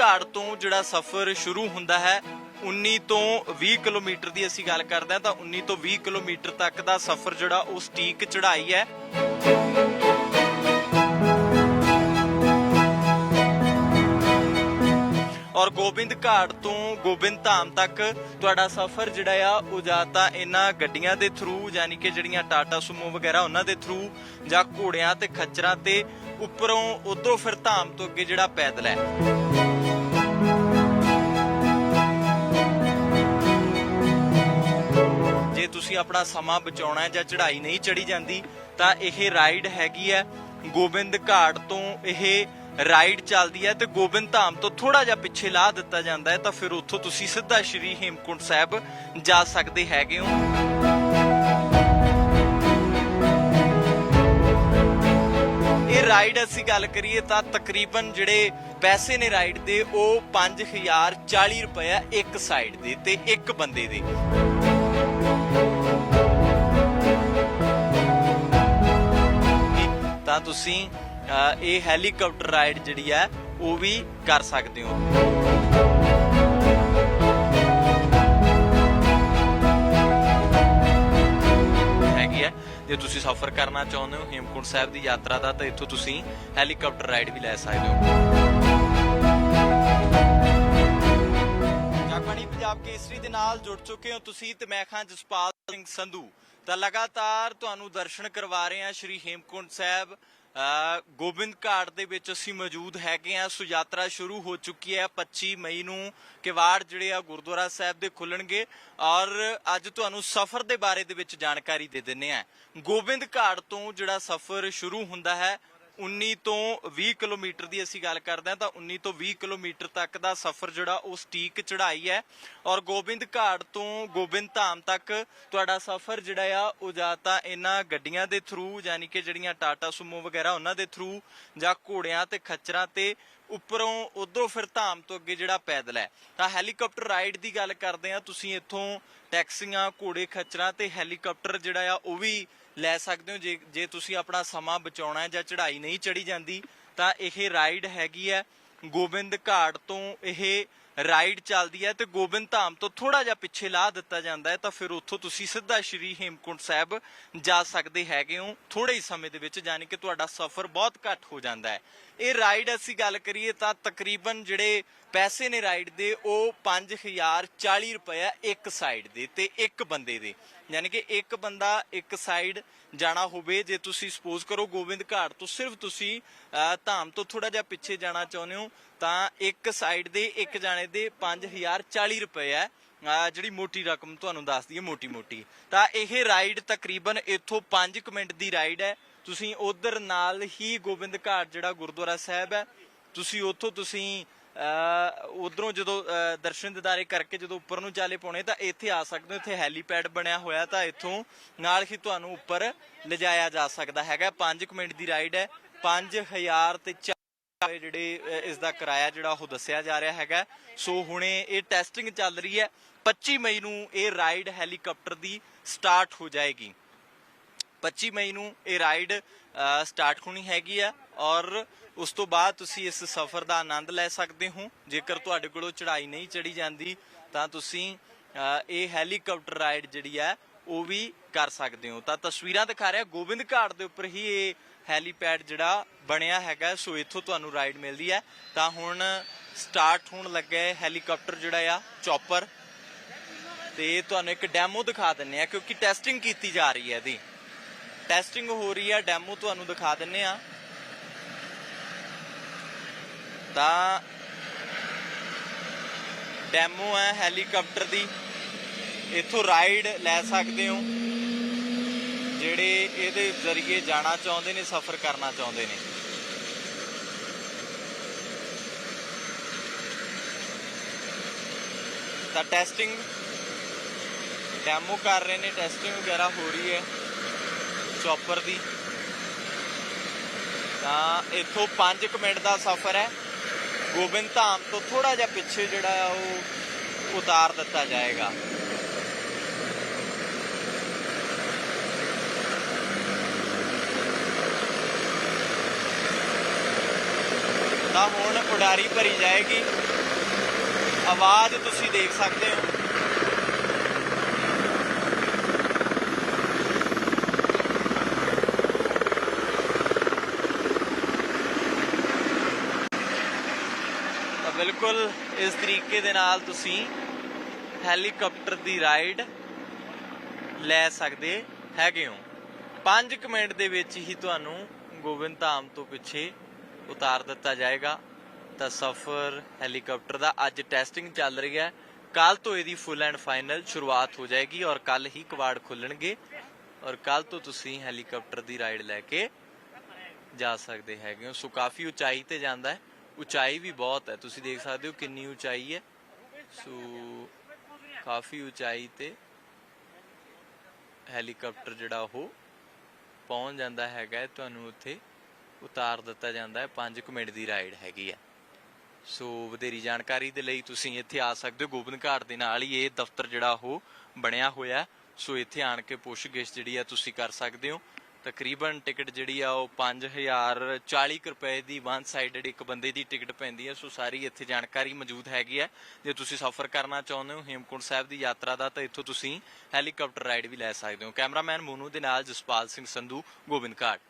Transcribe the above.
ਘਾਟ ਤੋਂ ਜਿਹੜਾ ਸਫ਼ਰ ਸ਼ੁਰੂ ਹੁੰਦਾ ਹੈ 19 ਤੋਂ 20 ਕਿਲੋਮੀਟਰ ਦੀ ਅਸੀਂ ਗੱਲ ਕਰਦੇ ਹਾਂ, ਤਾਂ 19 ਤੋਂ 20 ਕਿਲੋਮੀਟਰ ਤੱਕ ਦਾ ਸਫ਼ਰ ਜਿਹੜਾ ਉਹ ਸਟੀਕ ਚੜ੍ਹਾਈ ਹੈ। ਔਰ ਗੋਬਿੰਦ ਘਾਟ ਤੋਂ ਗੋਬਿੰਦ ਧਾਮ ਤੱਕ ਤੁਹਾਡਾ ਸਫ਼ਰ ਜਿਹੜਾ ਆ, ਉਹ ਜਾਂ ਤਾਂ ਇਹਨਾਂ ਗੱਡੀਆਂ ਦੇ ਥਰੂ ਯਾਨੀ ਕਿ ਜਿਹੜੀਆਂ ਟਾਟਾ ਸੁਮੋ ਵਗੈਰਾ ਉਹਨਾਂ ਦੇ ਥਰੂ ਜਾਂ ਘੋੜਿਆਂ ਤੇ ਖੱਚਰਾਂ ਤੇ ਉੱਪਰੋਂ ਉਧਰੋਂ ਫਿਰ ਧਾਮ ਤੋਂ ਅੱਗੇ ਜਿਹੜਾ ਪੈਦਲ ਹੈ। ਆਪਣਾ ਸਮਾਂ ਬਚਾਉਣਾ ਹੈ ਜਾਂ ਚੜ੍ਹਾਈ ਨਹੀਂ ਚੜੀ ਜਾਂਦੀ, ਤਾਂ ਇਹ ਰਾਈਡ ਹੈਗੀ ਹੈ ਗੋਬਿੰਦ ਘਾਟ ਤੋਂ ਇਹ ਰਾਈਡ ਚੱਲਦੀ ਹੈ ਤੇ ਗੋਬਿੰਦ ਧਾਮ ਤੋਂ ਥੋੜਾ ਜਿਹਾ ਪਿੱਛੇ ਲਾ ਦਿੱਤਾ ਜਾਂਦਾ ਹੈ, ਤਾਂ ਫਿਰ ਉੱਥੋਂ ਤੁਸੀਂ ਸਿੱਧਾ ਸ਼੍ਰੀ ਹੇਮਕੁੰਟ ਸਾਹਿਬ ਜਾ ਸਕਦੇ ਹੈਗੇ ਹੋ। ਇਹ ਰਾਈਡ ਅਸੀਂ ਗੱਲ ਕਰੀਏ ਤਾਂ ਤਕਰੀਬਨ ਜਿਹੜੇ ਪੈਸੇ ਨੇ ਰਾਈਡ ਦੇ, ਉਹ 5040 ਰੁਪਏ ਆ ਇੱਕ ਸਾਈਡ ਦੇ ਤੇ ਇੱਕ ਬੰਦੇ ਦੇ। ਤੁਸੀਂ ਇਹ ਹੈਲੀਕਾਪਟਰ ਰਾਈਡ ਜਿਹੜੀ ਹੈ, ਉਹ ਵੀ ਕਰ ਸਕਦੇ ਹੋ। ਹੈਗੀ ਹੈ। ਜੇ ਤੁਸੀਂ ਸਫ਼ਰ ਕਰਨਾ ਚਾਹੁੰਦੇ ਹੋ, ਹੇਮਕੁੰਟ ਸਾਹਿਬ ਦੀ ਯਾਤਰਾ ਦਾ, ਤਾਂ ਇੱਥੋਂ ਤੁਸੀਂ ਹੈਲੀਕਾਪਟਰ ਰਾਈਡ ਵੀ ਲੈ ਸਕਦੇ ਹੋ। ਜਗਬਾਣੀ ਪੰਜਾਬ ਕੇਸਰੀ ਦੇ ਨਾਲ ਜੁੜ ਚੁੱਕੇ ਹੋ ਤੁਸੀਂ ਤੇ ਮੈਂ ਖਾਂ ਜਸਪਾਲ ਸਿੰਘ ਸੰਧੂ। ਤਾਂ ਲਗਾਤਾਰ ਤੁਹਾਨੂੰ ਦਰਸ਼ਨ ਕਰਵਾ ਰਹੇ ਹਾਂ ਸ਼੍ਰੀ ਹੇਮਕੁੰਟ ਸਾਹਿਬ ਗੋਬਿੰਦ ਘਾਟ ਦੇ ਵਿੱਚ ਅਸੀਂ ਮੌਜੂਦ ਹੈਗੇ ਆ ਸੋ ਯਾਤਰਾ ਸ਼ੁਰੂ ਹੋ ਚੁੱਕੀ ਹੈ। 25 ਮਈ ਨੂੰ ਕਿਵਾੜ ਜਿਹੜੇ ਆ ਗੁਰਦੁਆਰਾ ਸਾਹਿਬ ਦੇ ਖੁੱਲਣਗੇ ਔਰ ਅੱਜ ਤੁਹਾਨੂੰ ਸਫ਼ਰ ਦੇ ਬਾਰੇ ਦੇ ਵਿੱਚ ਜਾਣਕਾਰੀ ਦੇ ਦਿੰਨੇ ਆ ਗੋਬਿੰਦ ਘਾਟ ਤੋਂ ਜਿਹੜਾ ਸਫ਼ਰ ਸ਼ੁਰੂ ਹੁੰਦਾ ਹੈ 19 ਤੋਂ 20 ਕਿਲੋਮੀਟਰ ਦੀ ਅਸੀਂ ਗੱਲ ਕਰਦੇ ਹਾਂ, ਤਾਂ 19 ਤੋਂ 20 ਕਿਲੋਮੀਟਰ ਤੱਕ ਦਾ ਸਫ਼ਰ ਜਿਹੜਾ ਉਹ ਸਟੀਕ ਚੜ੍ਹਾਈ ਹੈ। ਔਰ ਗੋਬਿੰਦ ਘਾਟ ਤੋਂ ਗੋਬਿੰਦ ਧਾਮ ਤੱਕ ਤੁਹਾਡਾ ਸਫ਼ਰ ਜਿਹੜਾ ਆ, ਉਹ ਜਾਂ ਤਾਂ ਇਹਨਾਂ ਗੱਡੀਆਂ ਦੇ ਥਰੂ ਯਾਨੀ ਕਿ ਜਿਹੜੀਆਂ ਟਾਟਾ ਸੁਮੋ ਵਗੈਰਾ ਉਹਨਾਂ ਦੇ ਥਰੂ ਜਾਂ ਘੋੜਿਆਂ ਤੇ ਖੱਚਰਾਂ ਤੇ ਉੱਪਰੋਂ ਉਧਰੋਂ ਫਿਰ ਧਾਮ ਤੋਂ ਅੱਗੇ ਜਿਹੜਾ ਪੈਦਲ ਹੈ। ਤਾਂ ਹੈਲੀਕਾਪਟਰ ਰਾਈਡ ਦੀ ਗੱਲ ਕਰਦੇ ਆ ਤੁਸੀਂ ਇੱਥੋਂ ਟੈਕਸੀਆਂ, ਘੋੜੇ ਖੱਚਰਾਂ ਤੇ ਹੈਲੀਕਾਪਟਰ ਜਿਹੜਾ ਆ, ਉਹ ਵੀ ਲੈ ਸਕਦੇ ਹੋ। ਜੇ ਜੇ ਤੁਸੀਂ ਆਪਣਾ ਸਮਾਂ ਬਚਾਉਣਾ ਹੈ ਜਾਂ ਚੜ੍ਹਾਈ ਨਹੀਂ ਚੜੀ ਜਾਂਦੀ, ਤਾਂ ਇਹ ਰਾਈਡ ਹੈਗੀ ਹੈ। ਗੋਬਿੰਦ ਘਾਟ ਤੋਂ ਇਹ ਰਾਈਡ ਚੱਲਦੀ ਹੈ ਤੇ ਗੋਬਿੰਦ ਧਾਮ ਤੋਂ ਥੋੜਾ ਜਿਹਾ ਪਿੱਛੇ ਲਾ ਦਿੱਤਾ ਜਾਂਦਾ ਹੈ, ਤਾਂ ਫਿਰ ਉੱਥੋਂ ਤੁਸੀਂ ਸਿੱਧਾ ਸ਼੍ਰੀ ਹੇਮਕੁੰਟ ਸਾਹਿਬ ਜਾ ਸਕਦੇ ਹੈਗੇ ਹੋ। ਥੋੜੇ ਹੀ ਸਮੇਂ ਦੇ ਵਿੱਚ, ਯਾਨੀ ਕਿ ਤੁਹਾਡਾ ਸਫ਼ਰ ਬਹੁਤ ਘੱਟ ਹੋ ਜਾਂਦਾ ਹੈ। ਇਹ ਰਾਈਡ ਅਸੀਂ ਗੱਲ ਕਰੀਏ ਤਾਂ ਤਕਰੀਬਨ ਜਿਹੜੇ ਪੈਸੇ ਨੇ ਰਾਈਡ ਦੇ, ਉਹ 5040 ਰੁਪਏ ਇੱਕ ਸਾਈਡ ਦੇ ਤੇ ਇੱਕ ਬੰਦੇ ਦੇ। ਯਾਨੀ ਕਿ ਇੱਕ ਬੰਦਾ ਇੱਕ ਸਾਈਡ ਜਾਣਾ ਹੋਵੇ, ਜੇ ਤੁਸੀਂ ਸਪੋਜ਼ ਕਰੋ ਗੋਬਿੰਦ ਘਾਟ ਤੋਂ ਸਿਰਫ ਤੁਸੀਂ ਧਾਮ ਤੋਂ ਥੋੜਾ ਜਿਹਾ ਪਿੱਛੇ ਜਾਣਾ ਚਾਹੁੰਦੇ ਹੋ, ਤਾਂ ਇੱਕ ਸਾਈਡ ਦੇ, ਇੱਕ ਜਾਣੇ ਦੇ 5040 ਰੁਪਏ ਹੈ ਅਹ, ਜਿਹੜੀ ਮੋਟੀ ਰਕਮ ਤੁਹਾਨੂੰ ਦੱਸ ਦਈਏ ਮੋਟੀ ਮੋਟੀ। ਤਾਂ ਇਹ ਰਾਈਡ ਤਕਰੀਬਨ ਇੱਥੋਂ 5 ਮਿੰਟ ਦੀ ਰਾਈਡ ਹੈ। ਤੁਸੀਂ ਉਧਰ ਨਾਲ ਹੀ ਗੋਬਿੰਦ ਘਾਟ ਜਿਹੜਾ ਗੁਰਦੁਆਰਾ ਸਾਹਿਬ ਹੈ ਤੁਸੀਂ ਉੱਥੋਂ ਤੁਸੀਂ ਉਧਰੋਂ ਜਦੋਂ ਅਹ, ਦਰਸ਼ਨ ਦਿਦਾਰੇ ਕਰਕੇ ਜਦੋਂ ਉੱਪਰ ਨੂੰ ਚਾਲੇ ਪਾਉਣੇ ਤਾਂ ਇੱਥੇ ਆ ਸਕਦੇ ਹੋ। ਇੱਥੇ ਹੈਲੀਪੈਡ ਬਣਿਆ ਹੋਇਆ ਤਾਂ ਇੱਥੋਂ ਨਾਲ ਹੀ ਤੁਹਾਨੂੰ ਉੱਪਰ ਲਿਜਾਇਆ ਜਾ ਸਕਦਾ ਹੈਗਾ। 5 ਮਿੰਟ ਦੀ ਰਾਈਡ ਹੈ। 5000 ਤੇ ਚਾਰ ਰੁਪਏ ਜਿਹੜੇ ਇਸ ਦਾ ਕਿਰਾਇਆ ਜਿਹੜਾ ਉਹ ਦੱਸਿਆ ਜਾ ਰਿਹਾ ਹੈਗਾ। ਸੋ ਹੁਣੇ ਇਹ ਟੈਸਟਿੰਗ ਚੱਲ ਰਹੀ ਹੈ। 25 ਮਈ ਨੂੰ ਇਹ ਰਾਈਡ ਹੈਲੀਕਾਪਟਰ ਦੀ ਸਟਾਰਟ ਹੋ ਜਾਏਗੀ। 25 ਮਈ ਨੂੰ ਇਹ ਰਾਈਡ ਸਟਾਰਟ ਹੋਣੀ ਹੈਗੀ ਆ ਔਰ ਉਸ ਤੋਂ ਬਾਅਦ ਤੁਸੀਂ ਇਸ ਸਫ਼ਰ ਦਾ ਆਨੰਦ ਲੈ ਸਕਦੇ ਹੋ। ਜੇਕਰ ਤੁਹਾਡੇ ਕੋਲੋਂ ਚੜਾਈ ਨਹੀਂ ਚੜੀ ਜਾਂਦੀ, ਤਾਂ ਤੁਸੀਂ ਇਹ ਹੈਲੀਕਾਪਟਰ ਰਾਈਡ ਜਿਹੜੀ ਹੈ, ਉਹ ਵੀ ਕਰ ਸਕਦੇ ਹੋ। ਤਾਂ ਤਸਵੀਰਾਂ ਦਿਖਾ ਰਿਹਾ ਗੋਬਿੰਦ ਘਾਟ ਦੇ ਉੱਪਰ ਹੀ ਇਹ ਹੈਲੀਪੈਡ ਜਿਹੜਾ ਬਣਿਆ ਹੈਗਾ, ਸੋ ਇੱਥੋਂ ਤੁਹਾਨੂੰ ਰਾਈਡ ਮਿਲਦੀ ਹੈ। ਤਾਂ ਹੁਣ ਸਟਾਰਟ ਹੋਣ ਲੱਗਾ ਹੈ ਹੈਲੀਕਾਪਟਰ ਜਿਹੜਾ ਆ, ਚੌਪਰ। ਤੇ ਤੁਹਾਨੂੰ ਇੱਕ ਡੈਮੋ ਦਿਖਾ ਦਿੰਨੇ ਆ ਕਿਉਂਕਿ ਟੈਸਟਿੰਗ ਕੀਤੀ ਜਾ ਰਹੀ ਹੈ ਇਹਦੀ। ਟੈਸਟਿੰਗ ਹੋ ਰਹੀ ਹੈ ਡੈਮੋ ਤੁਹਾਨੂੰ ਦਿਖਾ ਦਿੰਨੇ ਆ ਤਾਂ ਡੈਮੋ ਹੈ ਹੈਲੀਕਾਪਟਰ ਦੀ। ਇੱਥੋਂ ਰਾਈਡ ਲੈ ਸਕਦੇ ਹੋ। ਜਿਹੜੇ ਇਹਦੇ ਜ਼ਰੀਏ ਜਾਣਾ ਚਾਹੁੰਦੇ ਨੇ, ਸਫ਼ਰ ਕਰਨਾ ਚਾਹੁੰਦੇ ਨੇ। ਤਾਂ ਟੈਸਟਿੰਗ ਡੈਮੋ ਕਰ ਰਹੇ ਨੇ ਟੈਸਟਿੰਗ ਵਗੈਰਾ ਹੋ ਰਹੀ ਹੈ ਚੌਪਰ ਦੀ। ਤਾਂ ਇੱਥੋਂ 5 ਮਿੰਟ ਦਾ ਸਫ਼ਰ ਹੈ। ਗੋਬਿੰਦ ਧਾਮ ਤੋਂ ਥੋੜਾ ਜਿਹਾ ਪਿੱਛੇ ਜਿਹੜਾ ਆ ਉਹ ਉਤਾਰ ਦਿੱਤਾ ਜਾਏਗਾ। ਤਾਂ ਹੁਣ ਉਡਾਰੀ ਭਰੀ ਜਾਏਗੀ। ਆਵਾਜ਼ ਤੁਸੀਂ ਦੇਖ ਸਕਦੇ ਹੋ। ਬਿਲਕੁਲ ਇਸ ਤਰੀਕੇ ਦੇ ਨਾਲ ਤੁਸੀਂ ਹੈਲੀਕਾਪਟਰ ਦੀ ਰਾਈਡ ਲੈ ਸਕਦੇ ਹੈਗੇ ਹੋ। 5 ਮਿੰਟ ਦੇ ਵਿੱਚ ਹੀ ਤੁਹਾਨੂੰ ਗੋਬਿੰਦ ਧਾਮ ਤੋਂ ਪਿੱਛੇ ਉਤਾਰ ਦਿੱਤਾ ਜਾਏਗਾ। ਤਾਂ ਸਫ਼ਰ ਹੈਲੀਕਾਪਟਰ ਦਾ ਅੱਜ ਟੈਸਟਿੰਗ ਚੱਲ ਰਹੀ ਹੈ। ਕੱਲ ਤੋਂ ਇਹਦੀ ਫੁੱਲ ਐਂਡ ਫਾਈਨਲ ਸ਼ੁਰੂਆਤ ਹੋ ਜਾਏਗੀ ਔਰ ਕੱਲ ਹੀ ਕਵਾੜ ਖੁੱਲਣਗੇ। ਔਰ ਕੱਲ ਤੋਂ ਤੁਸੀਂ ਹੈਲੀਕਾਪਟਰ ਦੀ ਰਾਈਡ ਲੈ ਕੇ ਜਾ ਸਕਦੇ ਹੈਗੇ ਹੋ। ਸੋ ਕਾਫੀ ਉਚਾਈ ਤੇ ਜਾਂਦਾ ਹੈ। ਉਚਾਈ ਵੀ ਬਹੁਤ ਹੈ। ਤੁਸੀਂ ਦੇਖ ਸਕਦੇ ਹੋ ਕਿੰਨੀ ਉਚਾਈ ਹੈ। ਸੋ ਕਾਫੀ ਉਚਾਈ ਤੇ ਹੈਲੀਕਾਪਟਰ ਜਿਹੜਾ ਉਹ ਪਹੁੰਚ ਜਾਂਦਾ ਹੈਗਾ ਤੁਹਾਨੂੰ ਉੱਥੇ ਉਤਾਰ ਦਿੱਤਾ ਜਾਂਦਾ ਹੈ। 5 ਮਿੰਟ ਦੀ ਰਾਈਡ ਹੈਗੀ ਹੈ। ਸੋ ਵਧੇਰੀ ਜਾਣਕਾਰੀ ਦੇ ਲਈ ਤੁਸੀਂ ਇੱਥੇ ਆ ਸਕਦੇ ਹੋ। ਗੋਬਿੰਦ ਘਾਟ ਦੇ ਨਾਲ ਹੀ ਇਹ ਦਫ਼ਤਰ ਜਿਹੜਾ ਉਹ ਬਣਿਆ ਹੋਇਆ ਸੋ ਇੱਥੇ ਆਣ ਕੇ ਪੁੱਛਗਿੱਛ ਜਿਹੜੀ ਆ ਤੁਸੀਂ ਕਰ ਸਕਦੇ ਹੋ। ਤਕਰੀਬਨ ਟਿਕਟ ਜਿਹੜੀ ਆ ਉਹ 5040 ਕੁ ਰੁਪਏ ਦੀ ਵਨ ਸਾਈਡਡ ਇੱਕ ਬੰਦੇ ਦੀ ਟਿਕਟ ਪੈਂਦੀ ਹੈ। ਸੋ ਸਾਰੀ ਇੱਥੇ ਜਾਣਕਾਰੀ ਮੌਜੂਦ ਹੈਗੀ ਹੈ। ਜੇ ਤੁਸੀਂ ਸਫ਼ਰ ਕਰਨਾ ਚਾਹੁੰਦੇ ਹੋ ਹੇਮਕੁੰਟ ਸਾਹਿਬ ਦੀ ਯਾਤਰਾ ਦਾ, ਤਾਂ ਇੱਥੋਂ ਤੁਸੀਂ ਹੈਲੀਕਾਪਟਰ ਰਾਈਡ ਵੀ ਲੈ ਸਕਦੇ ਹੋ। ਕੈਮਰਾਮੈਨ ਮੋਨੂ ਦੇ ਨਾਲ ਜਸਪਾਲ ਸਿੰਘ ਸੰਧੂ, ਗੋਬਿੰਦ ਘਾਟ।